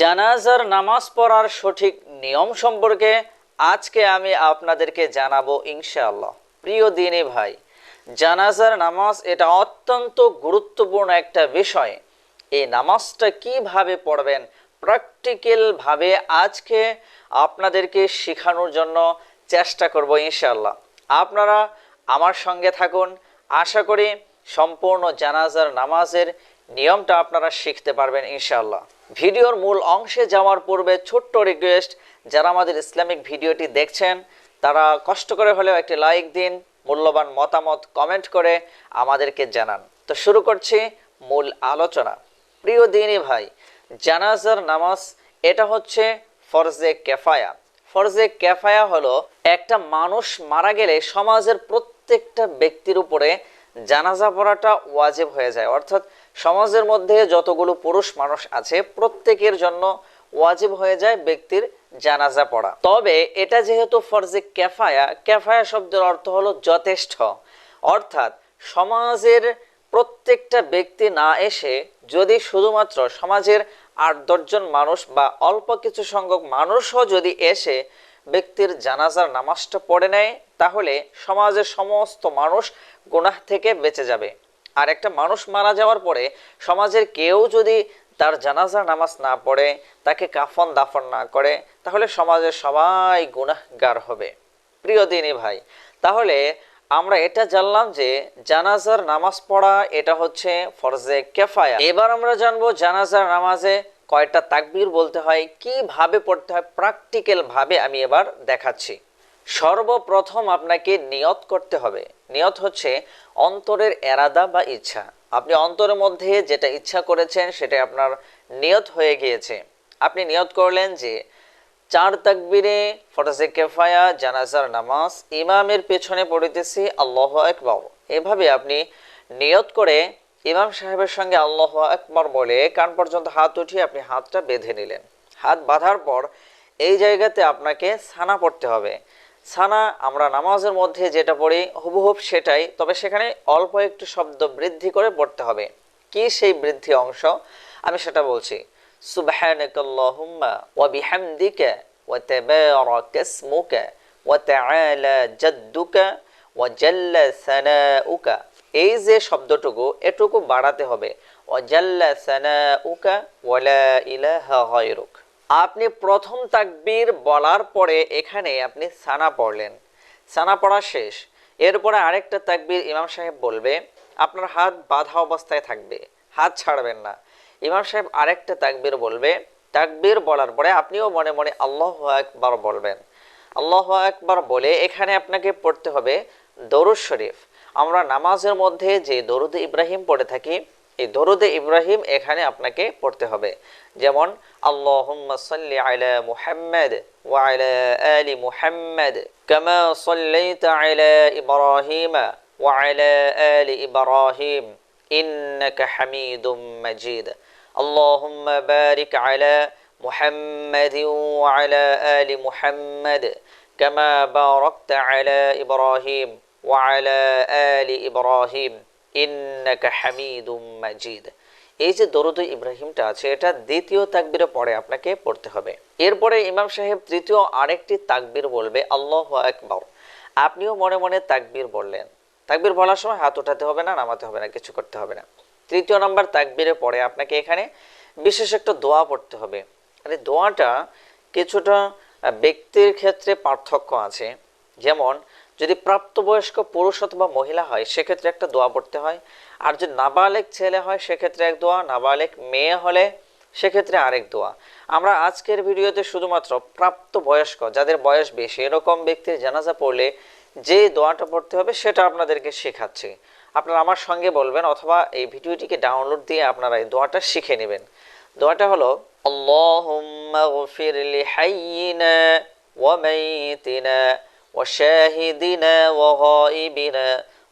জানাজার নামাজ পড়ার সঠিক নিয়ম সম্পর্কে আজকে আমি আপনাদেরকে জানাব ইনশাআল্লাহ। প্রিয় দিনী ভাই, জানাজার নামাজ এটা অত্যন্ত গুরুত্বপূর্ণ একটা বিষয়। এই নামাজটা কীভাবে পড়বেন প্র্যাকটিক্যালভাবে আজকে আপনাদেরকে শেখানোর জন্য চেষ্টা করব ইনশাআল্লাহ। আপনারা আমার সঙ্গে থাকুন, আশা করি সম্পূর্ণ জানাজার নামাজের নিয়মটা আপনারা শিখতে পারবেন ইনশাআল্লাহ। ভিডিওর মূল অংশে যাওয়ার পূর্বে ছোট্ট রিকোয়েস্ট যারা আমাদের ইসলামিক ভিডিওটি দেখছেন, তারা কষ্ট করে হলেও একটি লাইক দিন, মূল্যবান মতামত কমেন্ট করে আমাদেরকে জানান। তো শুরু করছি মূল আলোচনা। প্রিয় দিনী ভাই, জানাজার নামাজ, এটা হচ্ছে ফরজে কেফায়া। ফরজে কেফায়া হলো একটা মানুষ মারা গেলে সমাজের প্রত্যেকটা ব্যক্তির উপরে জানাজা পড়াটা ওয়াজিব হয়ে যায়। অর্থাৎ সমাজের মধ্যে যতগুলো পুরুষ মানুষ আছে, প্রত্যেকের জন্য ওয়াজিব হয়ে যায় ব্যক্তির জানাজা পড়া। তবে এটা যেহেতু ফরজে ক্যাফায়া ক্যাফায়া শব্দের অর্থ হলো যথেষ্ট। অর্থাৎ সমাজের প্রত্যেকটা ব্যক্তি না এসে যদি শুধুমাত্র সমাজের আট দশজন মানুষ বা অল্প কিছু সংখ্যক মানুষও যদি এসে ব্যক্তির জানাজার নামাজটা পড়ে নেয়, তাহলে সমাজের সমস্ত মানুষ গুনাহ থেকে বেঁচে যাবে। আর একটা মানুষ মারা যাওয়ার পরে সমাজের কেউ যদি তার জানাজার নামাজ না পড়ে, তাকে কাফন দাফন না করে, তাহলে সমাজের সবাই গুনাহগার হবে। প্রিয় দিনী ভাই, তাহলে আমরা এটা জানলাম যে জানাজার নামাজ পড়া এটা হচ্ছে ফরজে কেফায়া এবার আমরা জানব জানাজার নামাজে কয়টা তাকবীর বলতে হয়, কীভাবে পড়তে হয় প্র্যাকটিক্যাল ভাবে আমি এবার দেখাচ্ছি। সর্বপ্রথম আপনাকে নিয়ত করতে হবে নিয়ত হচ্ছে অন্তরের এরাদা বা ইচ্ছা। আপনি অন্তরের মধ্যে যেটা ইচ্ছা করেছেন সেটা আপনার নিয়ত হয়ে গিয়েছে। আপনি নিয়ত করলেন যে চার তাকবিরে ফরজে কেফায়া, জানাজার নামাজ, ইমামের পেছনে পড়িতেছি, আল্লাহ একবার এভাবে আপনি নিয়ত করে ইমাম সাহেবের সঙ্গে আল্লাহ একবার বলে কান পর্যন্ত হাত উঠিয়ে আপনি হাতটা বেঁধে নিলেন। হাত বাঁধার পর এই জায়গাতে আপনাকে ছানা পড়তে হবে। ছানা আমরা নামাজের মধ্যে যেটা পড়ি হুবহুব সেটাই তবে সেখানে অল্প একটু শব্দ বৃদ্ধি করে পড়তে হবে কি সেই বৃদ্ধি অংশ আমি সেটা বলছি سبحانك اللهم وبحمدك وتبارك اسمك وتعالى جدك وجل ثناؤك এই যে শব্দটুকু এটুকু বাড়াতে হবে ওয়াজাল্লা সানাউকা ওয়ালা ইলাহা গায়রুক আপনি প্রথম তাকবীর বলার পরে এখানে আপনি সানা পড়লেন। সানা পড়া শেষ। এরপরে আরেকটা তাকবীর ইমাম সাহেব বলবে, আপনার হাত বাঁধা অবস্থায় থাকবে, হাত ছাড়বেন না। ইমাম সাহেব আরেকটা তাকবীর বলবে, তাকবীর বলার পরে আপনিও মনে মনে আল্লাহ একবার বলবেন। আল্লাহ একবার বলে এখানে আপনাকে পড়তে হবে দরুদ শরীফ। আমরা নামাজের মধ্যে যে দরুদ ইব্রাহিম পড়ে থাকি এই দরুদে ইব্রাহিম এখানে আপনাকে পড়তে হবে যেমন আল্লাহুম্মা সাল্লি আলা মুহাম্মাদ ওয়া আলা আলি মুহাম্মাদ কামা সাল্লাইতা আলা ইব্রাহিমা ওয়া আলা আলি ইব্রাহিম ইন্নাকা হামিদুম মাজিদ اللهم بارك على محمد وعلى آل محمد كما باركت على إبراهيم وعلى آل إبراهيم ইন্নাকা হামিদুম মাজিদ। এই যে দরুদ ইব্রাহিমটা আছে, এটা দ্বিতীয় তাকবিরে পরে আপনাকে পড়তে হবে। এরপরে ইমাম সাহেব তৃতীয় আরেকটি তাকবির বলবে, আল্লাহ একবার আপনিও মনে মনে তাকবির বললেন। তাকবির বলার সময় হাত উঠাতে হবে না, নামাতে হবে না, কিছু করতে হবে না। তৃতীয় নাম্বার তাকবিরে পরে আপনাকে এখানে বিশেষ একটা দোয়া পড়তে হবে। মানে দোয়াটা কিছুটা ব্যক্তির ক্ষেত্রে পার্থক্য আছে। যেমন যদি প্রাপ্তবয়স্ক পুরুষ অথবা মহিলা হয়, সেক্ষেত্রে একটা দোয়া পড়তে হয়। আর যদি নাবালেক ছেলে হয়, সেক্ষেত্রে এক দোয়া, নাবালেক মেয়ে হলে সেক্ষেত্রে আরেক দোয়া। আমরা আজকের ভিডিওতে শুধুমাত্র প্রাপ্তবয়স্ক, যাদের বয়স বেশি, এরকম ব্যক্তির জানাজা পড়লে যে দোয়াটা পড়তে হবে, সেটা আপনাদেরকে শেখাচ্ছি। আপনারা আমার সঙ্গে বলবেন অথবা এই ভিডিওটিকে ডাউনলোড দিয়ে আপনারা এই দোয়াটা শিখে নেবেন। দোয়াটা হলো, আল্লাহুম্মা গফির লিহাইয়িনা ওয়া মাইতিনা ওয়া শাহিদিনা ওয়া গায়িবিনা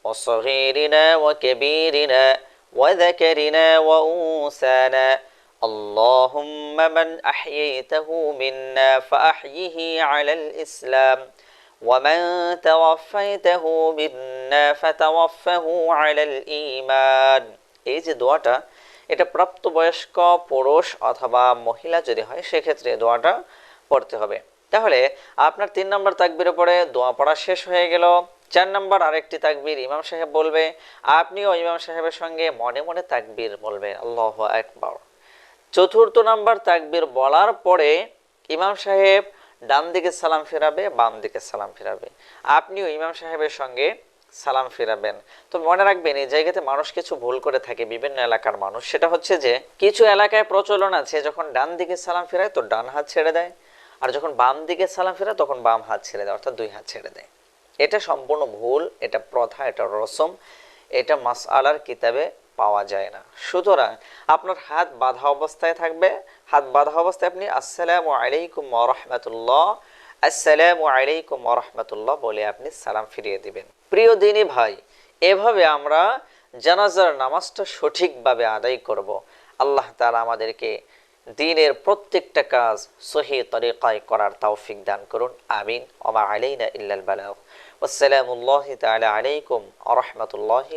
ওয়া সগীরিনা ওয়া কাবীরিনা ওয়া যাকারিনা ওয়া উনসানা اللهم من أحييته منا فأحيه على الإسلام ومن توفيته منا فتوفه على الإيمان এই যে দোয়াটা এটা প্রাপ্তবয়স্ক পুরুষ অথবা মহিলা যদি হয় সেক্ষেত্রে দোয়াটা পড়তে হবে তাহলে আপনার তিন নম্বর তাকবির পরে দোয়া পড়া শেষ হয়ে গেল। চার নম্বর আরেকটি তাকবির ইমাম সাহেব বলবে, আপনিও ইমাম সাহেবের সঙ্গে মনে মনে তাকবির বলবেন আল্লাহ একবার চতুর্থ নাম্বার তাকবির বলার পরে ইমাম সাহেব ডান দিকে সালাম ফেরাবে, বাম দিকে সালাম ফেরাবে। আপনিও ইমাম সাহেবের সঙ্গে সালাম ফেরাবেন। তো মনে রাখবেন, এই জায়গাতে মানুষ কিছু ভুল করে থাকে বিভিন্ন এলাকার মানুষ। সেটা হচ্ছে যে, কিছু এলাকায় প্রচলন আছে, যখন ডান দিকে সালাম ফেরায়, তো ডান হাত ছেড়ে দেয়। আর যখন বাম দিকে সালাম ফেরায় তখন বাম হাত ছেড়ে দেয়, অর্থাৎ দুই হাত ছেড়ে দেয়। এটা সম্পূর্ণ ভুল, এটা প্রথা, এটা রসম, এটা মাস আলার কিতাবে পাওয়া যায় না। সুতরাং আপনার হাত বাঁধা অবস্থায় থাকবে, হাত বাঁধা অবস্থায় আপনি আসসালামু আলাইকুম রহমতুল্লাহ, আসসালামু আলাইকুম রহমতুল্লাহ বলে আপনি সালাম ফিরিয়ে দিবেন। প্রিয় দিনী ভাই, এভাবে আমরা জানাজার নামাজটা সঠিকভাবে আদায় করব। আল্লাহ তাআলা আমাদেরকে দিনের প্রত্যেকটা কাজ সহি তরিকায় করার তৌফিক দান করুন। আমিন। ওমা আলাইনা ইল্লাল বালাগ। আসসালামু আলাইকুম আ রহমতুল্লাহি